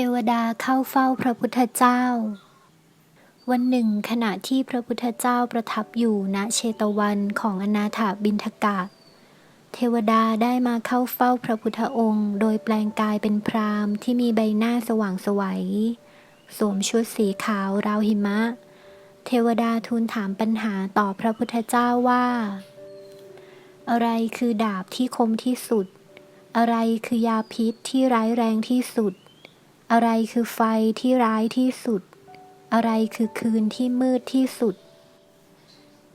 ทวดาเข้าเฝ้าพระพุทธเจ้า วันหนึ่ง ขณะที่พระพุทธเจ้าประทับอยู่ณเชตวันของอนาถาบินทกะ เทวดาได้มาเข้าเฝ้าพระพุทธองค์ โดยแปลงกายเป็นพราหมณ์ที่มีใบหน้าสว่างสวัย สวมชุดสีขาวราวหิมะ เทวดาทูลถามปัญหาต่อพระพุทธเจ้าว่า อะไรคือดาบที่คมที่สุด อะไรคือยาพิษที่ร้ายแรงที่สุด อะไรคือไฟที่ร้ายที่สุด อะไรคือคืนที่มืดที่สุด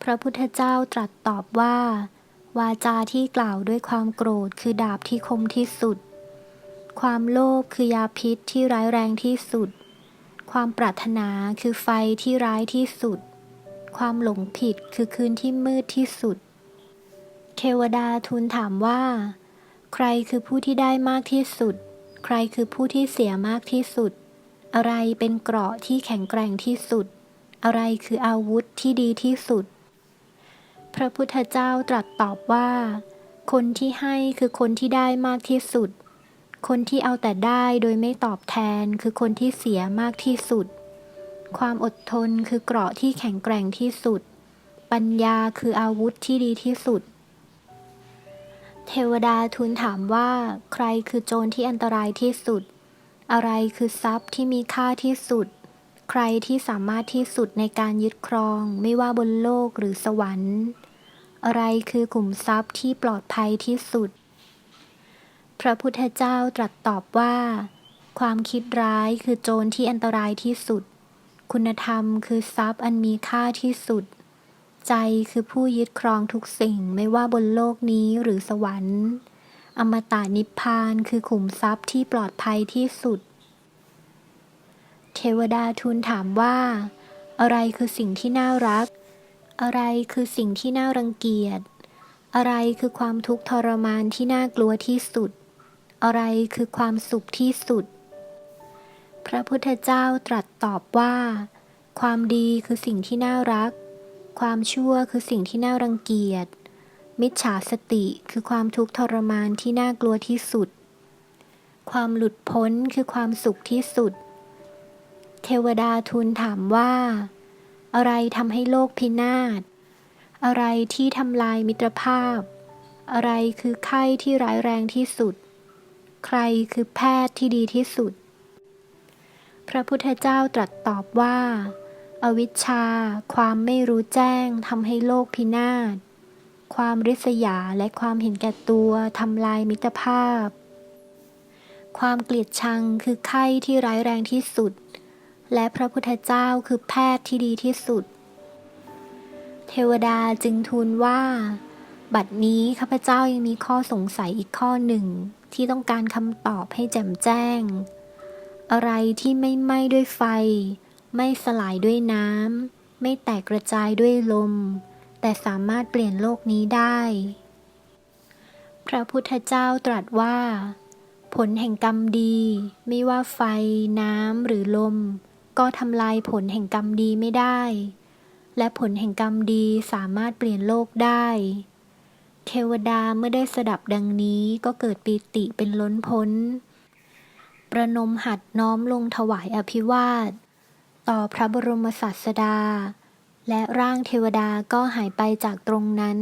พระพุทธเจ้าตรัสตอบว่า วาจาที่กล่าวด้วยความโกรธคือดาบที่คมที่สุด ความโลภคือยาพิษที่ร้ายแรงที่สุด ความปรารถนาคือไฟที่ร้ายที่สุด ความหลงผิดคือคืนที่มืดที่สุด เทวดาทูลถามว่า ใครคือผู้ที่ได้มากที่สุด ใครคือผู้ที่เสียมากที่สุด อะไรเป็นเกราะที่แข็งแกร่งที่สุด อะไรคืออาวุธที่ดีที่สุด พระพุทธเจ้าตรัสตอบว่า คนที่ให้คือคนที่ได้มากที่สุด คนที่เอาแต่ได้โดยไม่ตอบแทนคือคนที่เสียมากที่สุด ความอดทนคือเกราะที่แข็งแกร่งที่สุด ปัญญาคืออาวุธที่ดีที่สุด เทวดาทูลถามว่าใครคือโจรที่อันตรายที่สุด อะไรคือทรัพย์ที่มีค่าที่สุด ใครที่สามารถที่สุดในการยึดครอง ไม่ว่าบนโลกหรือสวรรค์ อะไรคือกลุ่มทรัพย์ที่ปลอดภัยที่สุด พระพุทธเจ้าตรัสตอบว่า ความคิดร้ายคือโจรที่อันตรายที่สุด คุณธรรมคือทรัพย์อันมีค่าที่สุด ใจคือผู้ยึดครองทุกสิ่งไม่ว่าบนโลกนี้หรือสวรรค์ อมตะนิพพานคือขุมทรัพย์ที่ปลอดภัยที่สุด เทวดาทูลถามว่า อะไรคือสิ่งที่น่ารัก อะไรคือสิ่งที่น่ารังเกียจ อะไรคือความทุกข์ทรมานที่น่ากลัวที่สุด อะไรคือความสุขที่สุด พระพุทธเจ้าตรัสตอบว่า ความดีคือสิ่งที่น่ารัก ความชั่วคือสิ่งที่น่ารังเกียจ มิจฉาสติคือความทุกข์ทรมานที่น่ากลัวที่สุด ความหลุดพ้นคือความสุขที่สุด เทวดาทูลถามว่า อะไรทำให้โลกพินาศ อะไรที่ทำลายมิตรภาพ อะไรคือไข้ที่ร้ายแรงที่สุด ใครคือแพทย์ที่ดีที่สุด พระพุทธเจ้าตรัสตอบว่า อวิชชา ความไม่รู้แจ้งทำให้โลกพินาศ ความริษยาและความเห็นแก่ตัวทำลายมิตรภาพ ความเกลียดชังคือไข้ที่ร้ายแรงที่สุด และพระพุทธเจ้าคือแพทย์ที่ดีที่สุด เทวดาจึงทูลว่า บัดนี้ข้าพเจ้ายังมีข้อสงสัยอีกข้อหนึ่ง ที่ต้องการคำตอบให้แจ่มแจ้ง อะไรที่ไม่ไหม้ด้วยไฟ ไม่สลายด้วยน้ำ ไม่แตกกระจายด้วยลม แต่สามารถเปลี่ยนโลกนี้ได้ พระพุทธเจ้าตรัสว่า ผลแห่งกรรมดี ไม่ว่าไฟ น้ำหรือลม ก็ทำลายผลแห่งกรรมดีไม่ได้ และผลแห่งกรรมดีสามารถเปลี่ยนโลกได้ เทวดาเมื่อได้สดับดังนี้ก็เกิดปีติเป็นล้นพ้น ประนมหัดน้อมลงถวายอภิวาท ต่อพระบรมศาสดา และร่างเทวดาก็หายไปจากตรงนั้น